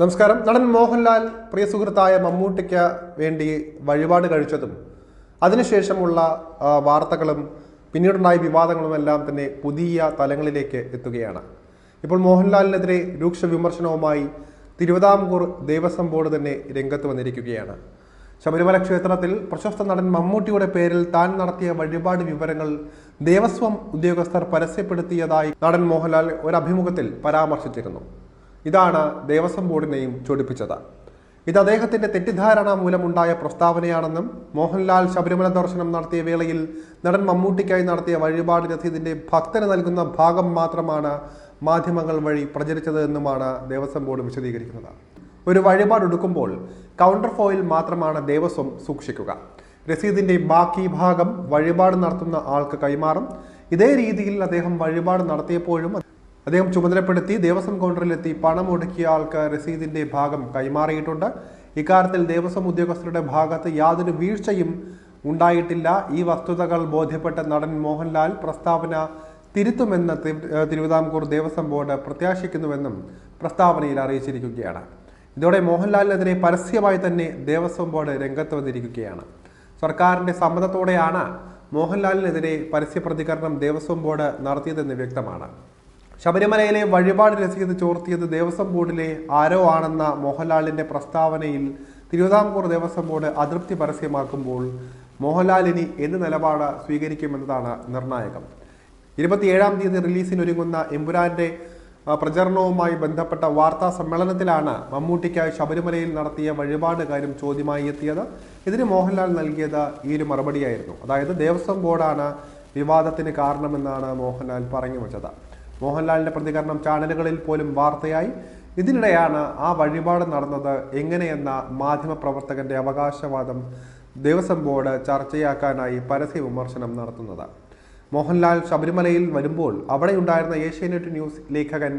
നമസ്കാരം. നടൻ മോഹൻലാൽ പ്രിയ സുഹൃത്തായ മമ്മൂട്ടിക്ക് വേണ്ടി വഴിപാട് കഴിച്ചതും അതിനുശേഷമുള്ള വാർത്തകളും പിന്നീടുണ്ടായ വിവാദങ്ങളും എല്ലാം തന്നെ പുതിയ തലങ്ങളിലേക്ക് എത്തുകയാണ്. ഇപ്പോൾ മോഹൻലാലിനെതിരെ രൂക്ഷ വിമർശനവുമായി തിരുവിതാംകൂർ ദേവസ്വം ബോർഡ് തന്നെ രംഗത്ത് വന്നിരിക്കുകയാണ്. ശബരിമല ക്ഷേത്രത്തിൽ പ്രശസ്ത നടൻ മമ്മൂട്ടിയുടെ പേരിൽ താൻ നടത്തിയ വഴിപാട് വിവരങ്ങൾ ദേവസ്വം ഉദ്യോഗസ്ഥർ പരസ്യപ്പെടുത്തിയതായി നടൻ മോഹൻലാൽ ഒരു അഭിമുഖത്തിൽ പരാമർശിച്ചിരുന്നു. ഇതാണ് ദേവസ്വം ബോർഡിനെയും ചൊടിപ്പിച്ചത്. ഇത് അദ്ദേഹത്തിന്റെ തെറ്റിദ്ധാരണ മൂലമുണ്ടായ പ്രസ്താവനയാണെന്നും മോഹൻലാൽ ശബരിമല ദർശനം നടത്തിയ വേളയിൽ നടൻ മമ്മൂട്ടിക്കായി നടത്തിയ വഴിപാട് രസീതിന്റെ ഭക്തന് നൽകുന്ന ഭാഗം മാത്രമാണ് മാധ്യമങ്ങൾ വഴി പ്രചരിച്ചത് എന്നുമാണ് ദേവസ്വം ബോർഡ് വിശദീകരിക്കുന്നത്. ഒരു വഴിപാട് എടുക്കുമ്പോൾ കൗണ്ടർ ഫോയിൽ മാത്രമാണ് ദേവസ്വം സൂക്ഷിക്കുക. രസീതിന്റെ ബാക്കി ഭാഗം വഴിപാട് നടത്തുന്ന ആൾക്ക് കൈമാറും. ഇതേ രീതിയിൽ അദ്ദേഹം വഴിപാട് നടത്തിയപ്പോഴും അദ്ദേഹം ചുമതലപ്പെടുത്തി ദേവസ്വം കൗണ്ടറിലെത്തി പണം ഒടുക്കിയ ആൾക്ക് രസീതിന്റെ ഭാഗം കൈമാറിയിട്ടുണ്ട്. ഇക്കാര്യത്തിൽ ദേവസ്വം ഉദ്യോഗസ്ഥരുടെ ഭാഗത്ത് യാതൊരു വീഴ്ചയും ഉണ്ടായിട്ടില്ല. ഈ വസ്തുതകൾ ബോധ്യപ്പെട്ട നടൻ മോഹൻലാൽ പ്രസ്താവന തിരുത്തുമെന്ന് തിരുവിതാംകൂർ ദേവസ്വം ബോർഡ് പ്രത്യാശിക്കുന്നുവെന്നും പ്രസ്താവനയിൽ അറിയിച്ചിരിക്കുകയാണ്. ഇതോടെ മോഹൻലാലിനെതിരെ പരസ്യമായി തന്നെ ദേവസ്വം ബോർഡ് രംഗത്ത് വന്നിരിക്കുകയാണ്. സർക്കാരിന്റെ സമ്മതത്തോടെയാണ് മോഹൻലാലിനെതിരെ പരസ്യ പ്രതികരണം ദേവസ്വം ബോർഡ് നടത്തിയതെന്ന് വ്യക്തമാണ്. ശബരിമലയിലെ വഴിപാട് രസീത് ചോർത്തിയത് ദേവസ്വം ബോർഡിലെ ആരോ ആണെന്ന മോഹൻലാലിന്റെ പ്രസ്താവനയിൽ തിരുവിതാംകൂർ ദേവസ്വം ബോർഡ് അതൃപ്തി പരസ്യമാക്കുമ്പോൾ മോഹൻലാൽ ഇനി എന്ത് നിലപാട് സ്വീകരിക്കുമെന്നതാണ് നിർണായകം. ഇരുപത്തിയേഴാം തീയതി റിലീസിനൊരുങ്ങുന്ന എമ്പുരാന്റെ പ്രചരണവുമായി ബന്ധപ്പെട്ട വാർത്താ സമ്മേളനത്തിലാണ് മമ്മൂട്ടിക്കായി ശബരിമലയിൽ നടത്തിയ വഴിപാട് കാര്യം ചോദ്യമായി എത്തിയത്. ഇതിന് മോഹൻലാൽ നൽകിയത് ഈ ഒരു മറുപടിയായിരുന്നു. അതായത് ദേവസ്വം ബോർഡാണ് വിവാദത്തിന് കാരണമെന്നാണ് മോഹൻലാൽ പറഞ്ഞു വെച്ചത്. മോഹൻലാലിന്റെ പ്രതികരണം ചാനലുകളിൽ പോലും വാർത്തയായി. ഇതിനിടെയാണ് ആ വഴിപാട് നടന്നത് എങ്ങനെയെന്ന മാധ്യമപ്രവർത്തകന്റെ അവകാശവാദം ദേവസ്വം ബോർഡ് ചർച്ചയാക്കാനായി പരസ്യ വിമർശനം നടത്തുന്നത്. മോഹൻലാൽ ശബരിമലയിൽ വരുമ്പോൾ അവിടെയുണ്ടായിരുന്ന ഏഷ്യാനെറ്റ് ന്യൂസ് ലേഖകൻ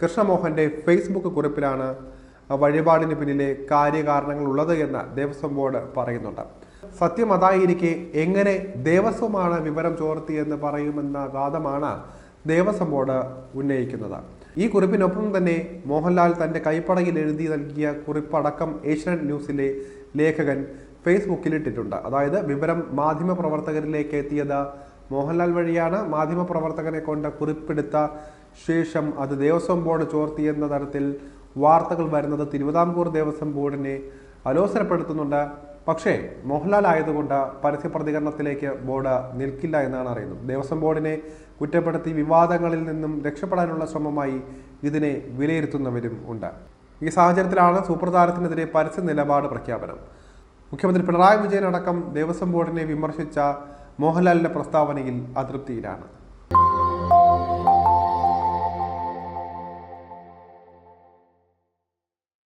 കൃഷ്ണമോഹന്റെ ഫേസ്ബുക്ക് കുറിപ്പിലാണ് വഴിപാടിന് പിന്നിലെ കാര്യകാരണങ്ങൾ ഉള്ളത് എന്ന് ദേവസ്വം ബോർഡ് പറയുന്നുണ്ട്. സത്യം അതായിരിക്കെ എങ്ങനെ ദേവസ്വമാണ് വിവരം ചോർത്തിയെന്ന് പറയുമെന്ന വാദമാണ് ദേവസ്വം ബോർഡ് ഉന്നയിക്കുന്നത്. ഈ കുറിപ്പിനൊപ്പം തന്നെ മോഹൻലാൽ തന്റെ കൈപ്പടയിൽ എഴുതി നൽകിയ കുറിപ്പടക്കം ഏഷ്യാനെറ്റ് ന്യൂസിലെ ലേഖകൻ ഫേസ്ബുക്കിലിട്ടിട്ടുണ്ട്. അതായത് വിവരം മാധ്യമപ്രവർത്തകരിലേക്ക് എത്തിയത് മോഹൻലാൽ വഴിയാണ്. മാധ്യമപ്രവർത്തകനെ കൊണ്ട് കുറിപ്പെടുത്ത ശേഷം അത് ദേവസ്വം ബോർഡ് ചോർത്തിയെന്ന തരത്തിൽ വാർത്തകൾ വരുന്നത് തിരുവിതാംകൂർ ദേവസ്വം ബോർഡിനെ അലോസരപ്പെടുത്തുന്നുണ്ട്. പക്ഷേ മോഹൻലാൽ ആയതുകൊണ്ട് പരസ്യ പ്രതികരണത്തിലേക്ക് ബോർഡ് നിൽക്കില്ല എന്നാണ് അറിയുന്നത്. ദേവസ്വം ബോർഡിനെ കുറ്റപ്പെടുത്തി വിവാദങ്ങളിൽ നിന്നും രക്ഷപ്പെടാനുള്ള ശ്രമമായി ഇതിനെ വിലയിരുത്തുന്നവരും ഉണ്ട്. ഈ സാഹചര്യത്തിലാണ് സൂപ്പർ താരത്തിനെതിരെ പരസ്യ നിലപാട് പ്രഖ്യാപനം. മുഖ്യമന്ത്രി പിണറായി വിജയൻ അടക്കം ദേവസ്വം ബോർഡിനെ വിമർശിച്ച മോഹൻലാലിന്റെ പ്രസ്താവനയിൽ അതൃപ്തിയിലാണ്.